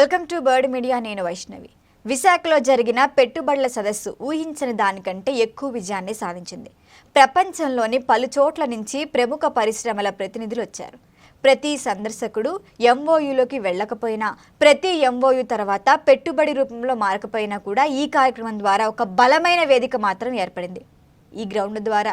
Welcome to bird media నేను వైష్ణవి. విశాఖలో జరిగిన పెట్టుబడుల సదస్సు ఊహించని దానికంటే ఎక్కువ విజయాన్ని సాధించింది. ప్రపంచంలోని పలు చోట్ల నుంచి ప్రముఖ పరిశ్రమల ప్రతినిధులు వచ్చారు. ప్రతి సందర్శకుడు ఎంఓయూలోకి వెళ్ళకపోయినా ప్రతి ఎంఓయూ తర్వాత పెట్టుబడి రూపంలో మారకపోయినా కూడా ఈ కార్యక్రమం ద్వారా ఒక బలమైన వేదిక మాత్రం ఏర్పడింది. ఈ గ్రౌండ్ ద్వారా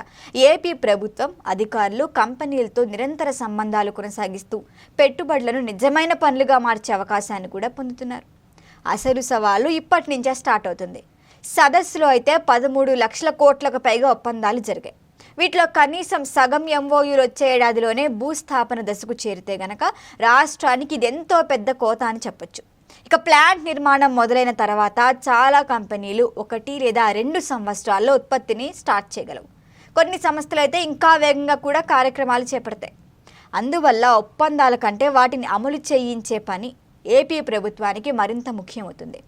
ఏపీ ప్రభుత్వం అధికారులు కంపెనీలతో నిరంతర సంబంధాలు కొనసాగిస్తూ పెట్టుబడులను నిజమైన పనులుగా మార్చే అవకాశాన్ని కూడా పొందుతున్నారు. అసలు సవాలు ఇప్పటి నుంచే స్టార్ట్ అవుతుంది. సదస్సులో అయితే పదమూడు లక్షల కోట్లకు పైగా ఒప్పందాలు జరిగాయి. వీటిలో కనీసం సగం ఎంఓయూలు వచ్చే ఏడాదిలోనే భూస్థాపన దశకు చేరితే గనక రాష్ట్రానికి ఇది ఎంతో పెద్ద కోత అని చెప్పొచ్చు. ఇక ప్లాంట్ నిర్మాణం మొదలైన తర్వాత చాలా కంపెనీలు ఒకటి లేదా రెండు సంవత్సరాల్లో ఉత్పత్తిని స్టార్ట్ చేయగలవు. కొన్ని సంస్థలు అయితే ఇంకా వేగంగా కూడా కార్యక్రమాలు చేపడతాయి. అందువల్ల ఒప్పందాల కంటే వాటిని అమలు చేయించే పని ఏపీ ప్రభుత్వానికి మరింత ముఖ్యమవుతుంది.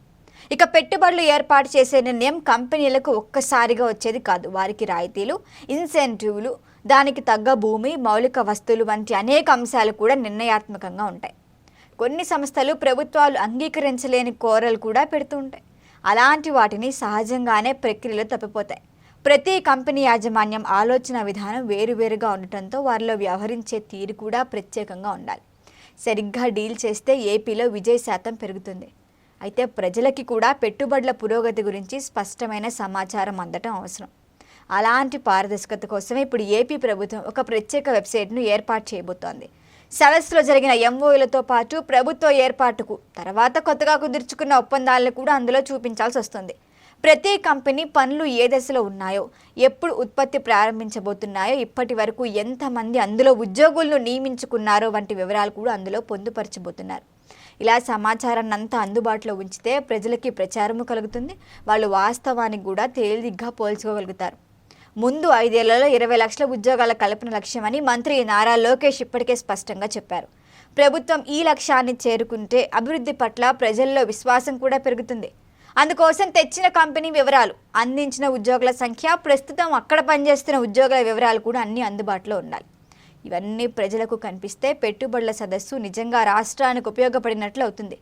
ఇక పెట్టుబడులు ఏర్పాటు చేసే నిర్ణయం కంపెనీలకు ఒక్కసారిగా వచ్చేది కాదు. వారికి రాయితీలు ఇన్సెంటివ్లు దానికి తగ్గ భూమి మౌలిక వస్తువులు వంటి అనేక అంశాలు కూడా నిర్ణయాత్మకంగా ఉంటాయి. కొన్ని సంస్థలు ప్రభుత్వాలు అంగీకరించలేని కోరలు కూడా పెడుతుంటాయి అలాంటి వాటిని సహజంగానే ప్రక్రియలో తప్పిపోతాయి. ప్రతి కంపెనీ యాజమాన్యం ఆలోచన విధానం వేరువేరుగా ఉండటంతో వారిలో వ్యవహరించే తీరు కూడా ప్రత్యేకంగా ఉండాలి. సరిగ్గా డీల్ చేస్తే ఏపీలో విజయ శాతం పెరుగుతుంది. అయితే ప్రజలకి కూడా పెట్టుబడుల పురోగతి గురించి స్పష్టమైన సమాచారం అందటం అవసరం. అలాంటి పారదర్శకత కోసమే ఇప్పుడు ఏపీ ప్రభుత్వం ఒక ప్రత్యేక వెబ్సైట్ను ఏర్పాటు చేయబోతోంది. సదస్సులో జరిగిన ఎంఓఈలతో పాటు ప్రభుత్వ ఏర్పాటుకు తర్వాత కొత్తగా కుదుర్చుకున్న ఒప్పందాలను కూడా అందులో చూపించాల్సి వస్తుంది. ప్రతి కంపెనీ పనులు ఏ దశలో ఉన్నాయో ఎప్పుడు ఉత్పత్తి ప్రారంభించబోతున్నాయో ఇప్పటి వరకు ఎంతమంది అందులో ఉద్యోగులను నియమించుకున్నారో వంటి వివరాలు కూడా అందులో పొందుపరచబోతున్నారు. ఇలా సమాచారాన్ని అంతా అందుబాటులో ఉంచితే ప్రజలకి ప్రచారము కలుగుతుంది. వాళ్ళు వాస్తవానికి కూడా తేలిగ్గా పోల్చుకోగలుగుతారు. ముందు ఐదేళ్ళలో ఇరవై లక్షల ఉద్యోగాల కల్పన లక్ష్యమని మంత్రి నారా లోకేష్ ఇప్పటికే స్పష్టంగా చెప్పారు. ప్రభుత్వం ఈ లక్ష్యాన్ని చేరుకుంటే అభివృద్ధి పట్ల ప్రజల్లో విశ్వాసం కూడా పెరుగుతుంది. అందుకోసం తెచ్చిన కంపెనీ వివరాలు అందించిన ఉద్యోగుల సంఖ్య ప్రస్తుతం అక్కడ పనిచేస్తున్న ఉద్యోగుల వివరాలు కూడా అన్నీ అందుబాటులో ఉండాలి. ఇవన్నీ ప్రజలకు కనిపిస్తే పెట్టుబడుల సదస్సు నిజంగా రాష్ట్రానికి ఉపయోగపడినట్లు అవుతుంది.